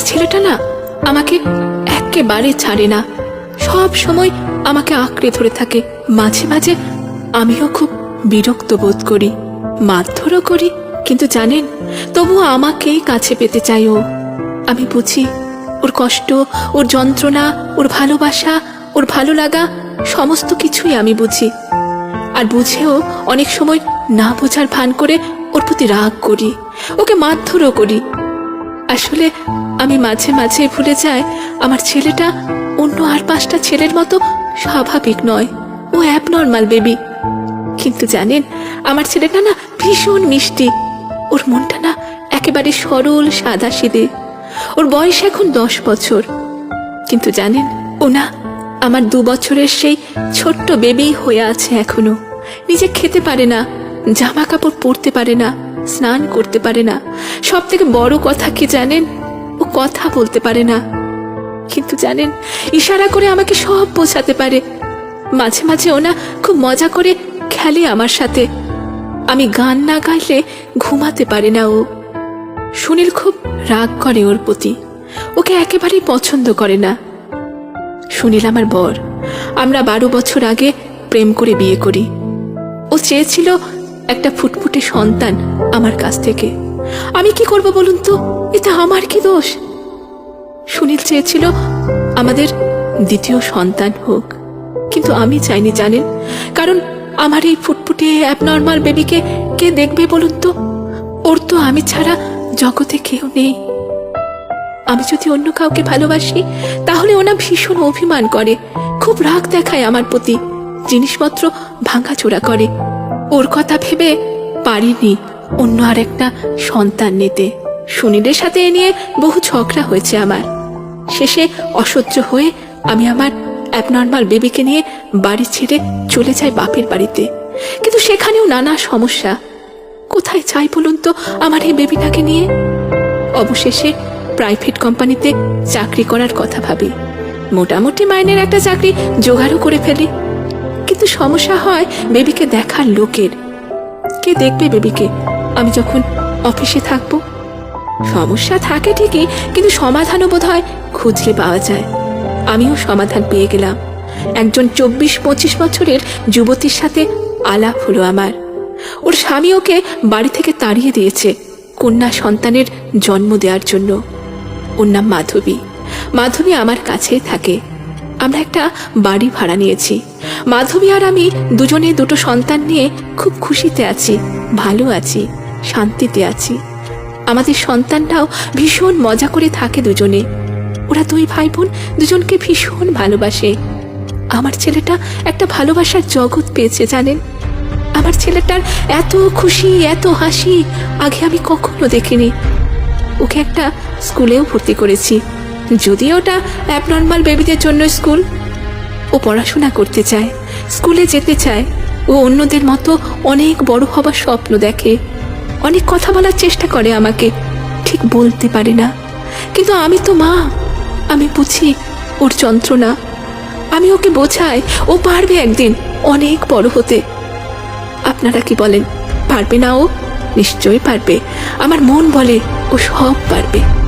আমার ছেলেটা না আমাকে একেবারে ছাড়ে না। সব সময় আমাকে আঁকড়ে ধরে থাকে। মাঝে মাঝে আমিও খুব বিরক্ত বোধ করি, মারধরও করি। কিন্তু জানেন তবুও আমাকেই কাছে পেতে চাই ও। আমি বুঝি, ওর কষ্ট, ওর যন্ত্রণা, ওর ভালোবাসা, ওর ভালো লাগা, সমস্ত কিছুই আমি বুঝি। আর বুঝেও অনেক সময় না বোঝার ভান করে ওর প্রতি রাগ করি, ওকে মারধরও করি। আসলে আমি মাঝে মাঝে ভুলে যাই, আমার ছেলেটা অন্য আর পাঁচটা ছেলের মতো স্বাভাবিক নয়। ও অ্যাবনর্মাল বেবি কিন্তু জানেন, আমার ছেলেটা না ভীষণ মিষ্টি। ওর মনটা না একেবারে সরল সাদা সিদে ওর বয়স এখন দশ বছর। কিন্তু জানেন, ও না আমার দু বছরের সেই ছোট্ট বেবি হয়ে আছে এখনও। নিজে খেতে পারে না জামা কাপড় পরতে পারে না। স্নান করতে পারে না। সব থেকে বড় কথা কি জানেন? ও কথা বলতে পারে না। কিন্তু জানেন, ইশারা করে আমাকে সব বোঝাতে পারে। মাঝে মাঝে ওনা খুব মজা করে খেলে আমার সাথে। আমি গান না গাইলে ঘুমাতে পারে না ও। সুনীল খুব রাগ করে ওর প্রতি। ওকে একেবারেই পছন্দ করে না। সুনীল আমার বর। আমরা বারো বছর আগে প্রেম করে বিয়ে করি। ও চেয়েছিল একটা ফুটফুটে সন্তান আমার কাছ থেকে। আমি কি করব বলুন তো? এটা আমার কি দোষ? সুনীল চেয়েছিল আমাদের দ্বিতীয় সন্তান হোক। কিন্তু আমি চাইনি, জানেন? কারণ আমার এই ফুটফুটে অ্যাবনর্মাল বেবিকে কে দেখবে বলুন তো? ওর তো আমি ছাড়া জগতে কেউ নেই। আমি যদি অন্য কাউকে ভালোবাসি, তাহলে ওনা ভীষণ অভিমান করে। খুব রাগ দেখায় আমার প্রতি। জিনিসপত্র ভাঙাচোরা করে। ওর কথা ভেবে পারিনি অন্য আর একটা সন্তান নিতে। সুনীলের সাথে এ নিয়ে বহু ঝগড়া হয়েছে আমার। শেষে অসহ্য হয়ে আমি আমার অ্যাবনর্মাল বেবিকে নিয়ে বাড়ি ছেড়ে চলে যাই বাপের বাড়িতে। কিন্তু সেখানেও নানা সমস্যা। কোথায় চাই বলুন তো আমার এই বেবিটাকে নিয়ে? অবশেষে প্রাইভেট কোম্পানিতে চাকরি করার কথা ভাবি। মোটামুটি মাইনের একটা চাকরি জোগাড়ও করে ফেলি। কিন্তু সমস্যা হয় বেবিকে দেখার লোকের। কে দেখবে বেবিকে? আমি যখন অফিসে থাকব। সমস্যা থাকে ঠিকই, কিন্তু সমাধানও বোধ হয় খুঁজলে পাওয়া যায়। আমিও সমাধান পেয়ে গেলাম। একজন চব্বিশ পঁচিশ বছরের যুবতীর সাথে আলাপ হলো আমার। ওর স্বামী ওকে বাড়ি থেকে তাড়িয়ে দিয়েছে কন্যা সন্তানের জন্ম দেওয়ার জন্য। ওর নাম মাধবী। মাধবী আমার কাছে থাকে। আমরা একটা বাড়ি ভাড়া নিয়েছি। মাধবী আর আমি দুজনে দুটো সন্তান নিয়ে খুব খুশিতে আছি, ভালো আছি, শান্তিতে আছি। আমাদের সন্তানটাও ভীষণ মজা করে থাকে দুজনে। ওরা দুই ভাই বোন দুজনকে ভীষণ ভালোবাসে। আমার ছেলেটা একটা ভালোবাসার জগৎ পেয়েছে, জানেন? আমার ছেলেটার এত খুশি, এত হাসি, আগে আমি কখনো দেখিনি। ওকে একটা স্কুলেও ভর্তি করেছি। যদিও ওটা অ্যাবনর্মাল বেবিদের জন্য স্কুল, ও পড়াশোনা করতে চায়, স্কুলে যেতে চায়, ও অন্যদের মতো অনেক বড় হবার স্বপ্ন দেখে, অনেক কথা বলার চেষ্টা করে আমাকে, ঠিক বলতে পারে না। কিন্তু আমি তো মা, আমি বুঝি ওর যন্ত্রণা। আমি ওকে বোঝাই, ও পারবে একদিন অনেক বড় হতে। আপনারা কি বলেন, পারবে না ও? নিশ্চয়ই পারবে। আমার মন বলে ও সব পারবে।